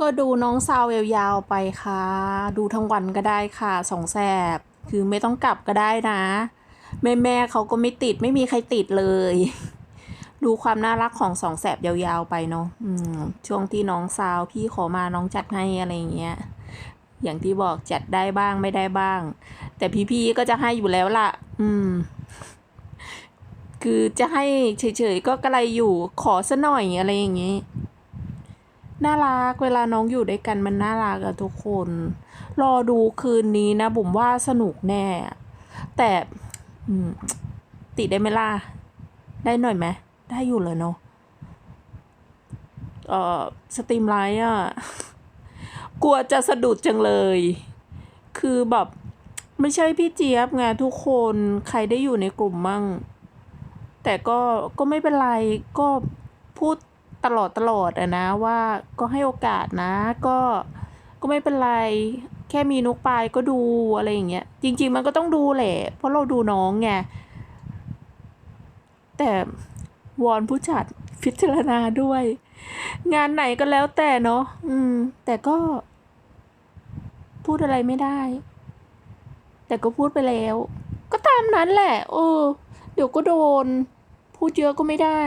ก็ดูน้องซาวยาวๆไปค่ะ ดูทั้งวันก็ได้ค่ะสองแสบ คือไม่ต้องกลับก็ได้นะ แม่แม่ๆเขาก็ไม่ติดไม่มีใครติดเลย ดูความน่ารักของสองแสบยาวๆไปเนาะช่วงที่น้องซาวพี่ขอมาน้องจัดให้อะไรอย่างเงี้ย อย่างที่บอกจัดได้บ้างไม่ได้บ้าง แต่พี่ๆก็จะให้อยู่แล้วล่ะ อืม คือจะให้เฉยๆก็กระไรอยู่ขอซะหน่อยอะไรอย่างงี้ น่ารักเวลาน้องอยู่ด้วยกันมันน่ารักอะทุกคน รอดูคืนนี้นะบุ๋มว่าสนุกแน่ แต่ติดได้ไหมล่ะ ได้หน่อยไหมได้อยู่เลยเนาะเอ่อสตรีมไลท์อะกลัวจะสะดุดจังเลย คือแบบไม่ใช่พี่เจี๊ยบไงทุกคนใครได้อยู่ในกลุ่มมั่ง แต่ก็ก็ไม่เป็นไรก็พูด ตลอดตลอดอะนะว่าก็ให้โอกาสนะ ก็ก็ไม่เป็นไร แค่มีนุกปลายก็ดูอะไรอย่างเงี้ยจริง ๆ มันก็ต้องดูแหละ เพราะเราดูน้องไงแต่วอนผู้จัดพิจารณาด้วย งานไหนก็แล้วแต่เนาะอืม แต่ก็ พูดอะไรไม่ได้ แต่ก็พูดไปแล้ว ก็ตามนั้นแหละ เออ เดี๋ยวก็โดน พูดเยอะก็ไม่ได้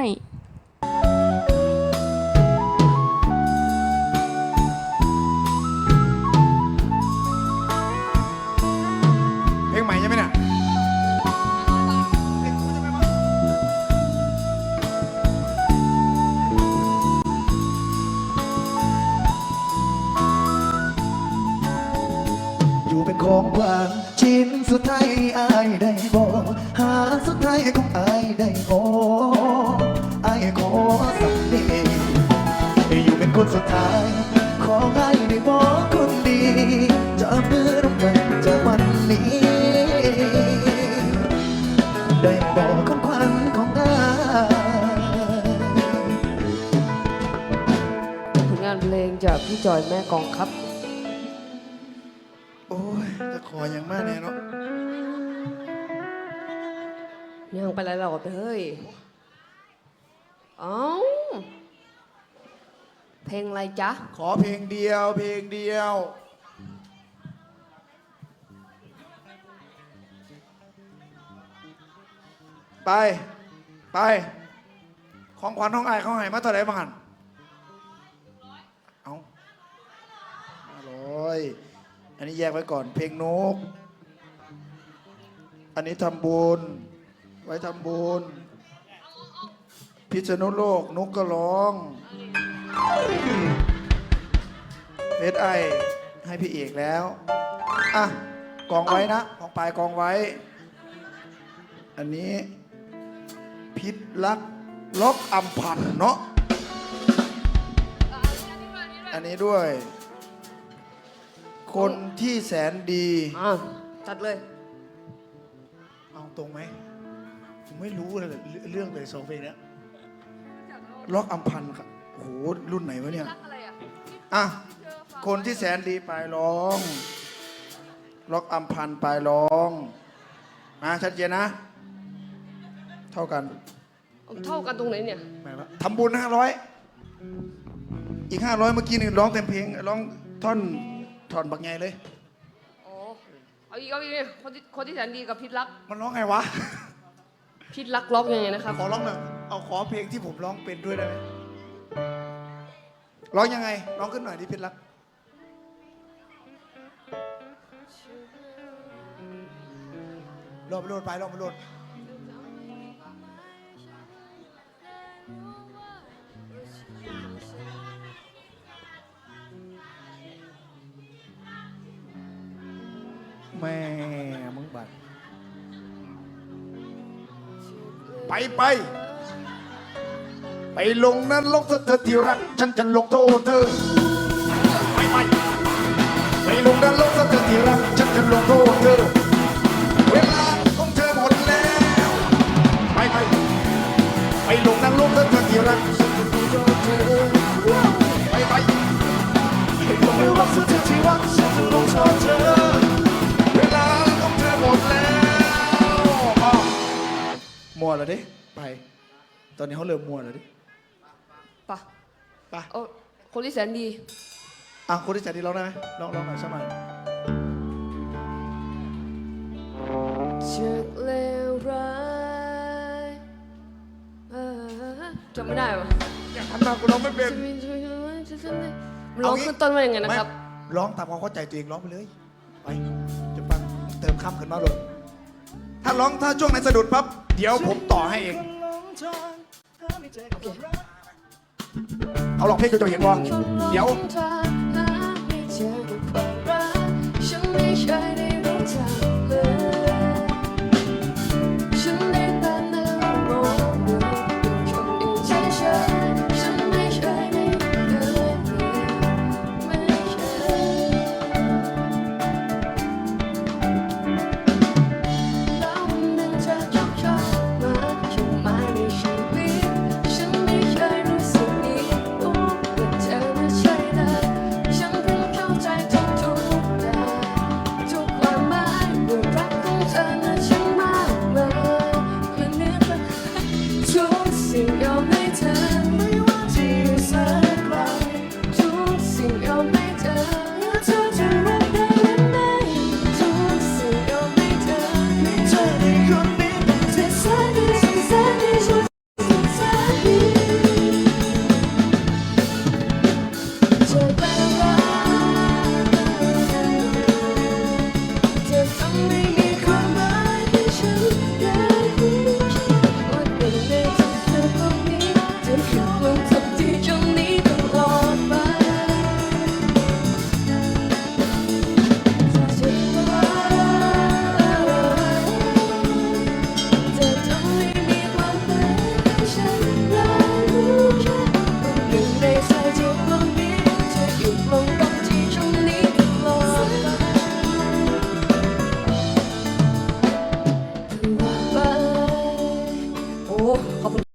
อยู่เป็นของกวางชิ้นสุดท้ายอายได้บอกหาสุดท้ายของอายได้บอกอายขอสักเดอยู่เป็นคนสุดท้ายของอายได้บอกคนดีจะเพื่อร่วมกันจากวันนี้ ได้บอกคนควันของอายผลงานเพลงจากพี่จอยแม่กองครับ ยจะขออย่างมากเนี่ยเนาะยังไปไรหรอกเฮ้ยเอ้าเพลงอะไรจ๊ะ ขอเพลงเดียว เพลงเดียว ไป ไป ของขวัญของอายเขาให้มาเท่าไหร่บ้างหันเอาห้าร้อย อันนี้แยกไว้ก่อน เพลงนก อันนี้ทำบุญ ไว้ทำบุญ พิษณุโลกนกก็ร้องเพชรไอให้พี่เอกแล้ว อะ กองไว้นะของปลายกองไว้ อันนี้ พิษรักล็อกอัมพันเนาะ อันนี้ด้วย คนที่แสนดี อะจัดเลย เอาตรงไหม ผมไม่รู้เลยเรื่องเลยสองเพลงเนี้ยล็อกอัมพันธ์ครับโอ้โหรุ่นไหนวะเนี่ยอะ คนที่แสนดีปลายร้อง ล็อกอัมพันธ์ปลายร้องนะชัดเจนนะ เท่ากันเท่ากันตรงไหนเนี่ยไหนวะทำบุญห้าร้อยอีกห้าร้อยเมื่อกี้นี่ร้องเต็มเพลงร้องท่อน ถอนบักไงเลยอ๋อเอาอีกเอาอีกเนี่ยคนที่คนที่แสนดีกับพิษรักมันร้องไงวะ พิษรักร้องยังไงนะครับขอร้องหน่อยเอาขอเพลงที่ผมร้องเป็นด้วยได้ไหมร้องยังไง ร้องขึ้นหน่อยดิเพชรรักลองไปโหลดไปลองไปโหลด แม่มึงบัดไปไป ไปลงนั้นลกเธอเธอที่รัก ฉันจะลงโทษเธอ ไปไปไปลงนั้นลกเธอเธอที่รัก ฉันจะลงโทษเธอ เวลาของเธอหมดแล้ว ไปไปไปลงนั้นลกเธอเธอที่รักฉันจะลงโทษเธอไปไปไปลงนั้นลกเธอเธอที่รักฉันจะลงโทษเธอ แล้วดิไป ตอนนี้เขาเริ่มมัวแล้วดิปะไปเอาคนที่แสนดี อะคนที่ใจดีร้องได้ไหมร้องร้องหน่อยสักหน่อยจากเลวร้ายเอ่อจำไม่ได้วะทำหน้ากูร้องไม่เป็นมันร้องขึ้นต้นว่ายังไงนะครับ ไม่ร้องตามความเข้าใจตัวเองร้องไปเลย ไปจะฟังเติมคำขึ้นมาเลยถ้าร้องถ้าช่วงไหนสะดุดปั๊บ เดี๋ยวผมต่อให้เอง เอาลองเพลงจะเห็นว่าเดี๋ยว ฉันไม่เคยได้รู้จัก